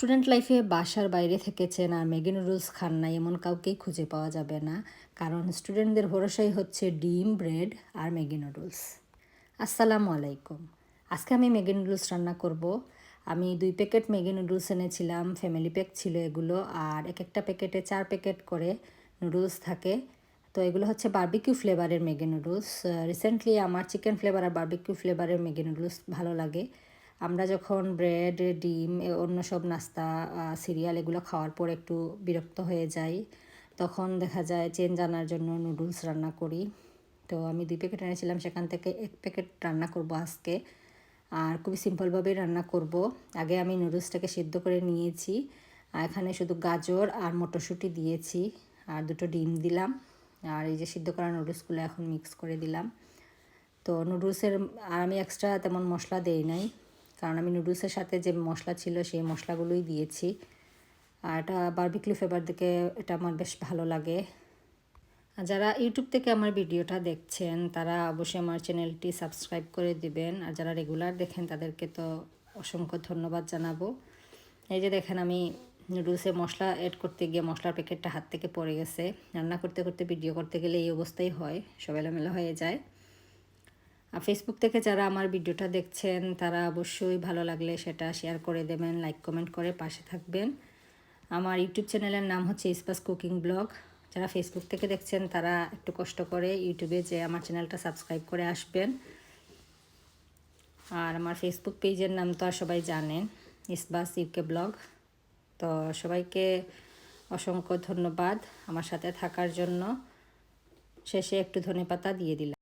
Student লাইফে বাসার বাইরে থেকেছেন আর ম্যাগি নুডলস খান না এমন কাউকেই খুঁজে পাওয়া যাবে না। কারণ স্টুডেন্টদের ভরসাই হচ্ছে ডিম, ব্রেড আর ম্যাগি নুডলস আসসালামু আলাইকুম। আজকে আমি ম্যাগি নুডলস রান্না করব। আমি দুই প্যাকেট ম্যাগি নুডলস এনেছিলাম, ফ্যামিলি প্যাক ছিল এগুলো, আর এক একটা প্যাকেটে চার প্যাকেট করে নুডলস থাকে। তো এগুলো হচ্ছে বার্বিকিউ ফ্লেভারের ম্যাগি নুডলস রিসেন্টলি আমার চিকেন ফ্লেভার আর বার্বিকিউ ফ্লেভারের ম্যাগি নুডলস ভালো লাগে। আমরা যখন ব্রেড ডিম অন্য সব নাস্তা সিরিয়াল এগুলো খাওয়ার পর একটু বিরক্ত হয়ে যাই, তখন দেখা যায় চেঞ্জ আনার জন্য নুডলস রান্না করি। তো আমি দুই প্যাকেট এনেছিলাম, সেখান থেকে এক প্যাকেট রান্না করব আজকে। আর খুবই সিম্পলভাবেই রান্না করব। আগে আমি নুডলসটাকে সিদ্ধ করে নিয়েছি। আর এখানে শুধু গাজর আর মটরশুঁটি দিয়েছি। আর দুটো ডিম দিলাম। আর এই যে সিদ্ধ করা নুডলসগুলো এখন মিক্স করে দিলাম। তো নুডলসের আর আমি এক্সট্রা তেমন মশলা দেই নাই। কারণ আমি নুডলসের সাথে যে মশলা ছিল সেই মশলাগুলোই দিয়েছি। আর এটা বারবিকলু ফ্লেভার দিকে এটা আমার বেশ ভালো লাগে। আর যারা ইউটিউব থেকে আমার ভিডিওটা দেখছেন, তারা অবশ্যই আমার চ্যানেলটি সাবস্ক্রাইব করে দিবেন। আর যারা রেগুলার দেখেন, তাদেরকে তো অসংখ্য ধন্যবাদ জানাব। এই যে দেখেন, আমি নুডলসে মশলা অ্যাড করতে গিয়ে মশলার প্যাকেটটা হাত থেকে পড়ে গেছে। রান্না করতে করতে ভিডিও করতে গেলে এই অবস্থাই হয়, সব এলোমেলো হয়ে যায়। ফেসবুক থেকে যারা আমার ভিডিওটা দেখছেন, তারা অবশ্যই ভালো লাগলে সেটা শেয়ার করে দেবেন লাইক কমেন্ট করে পাশে থাকবেন। আমার ইউটিউব চ্যানেলের নাম হচ্ছে ইস্পাস কুকিং ব্লগ যারা ফেসবুক থেকে দেখছেন, তারা একটু কষ্ট করে ইউটিউবে যে আমার চ্যানেলটা সাবস্ক্রাইব করে আসবেন। আর আমার ফেসবুক পেজের নাম তো আর সবাই জানেন ইসবাস ইউকে ব্লগ তো সবাইকে অসংখ্য ধন্যবাদ আমার সাথে থাকার জন্য। শেষে একটু ধনেপাতা দিয়ে দিলাম।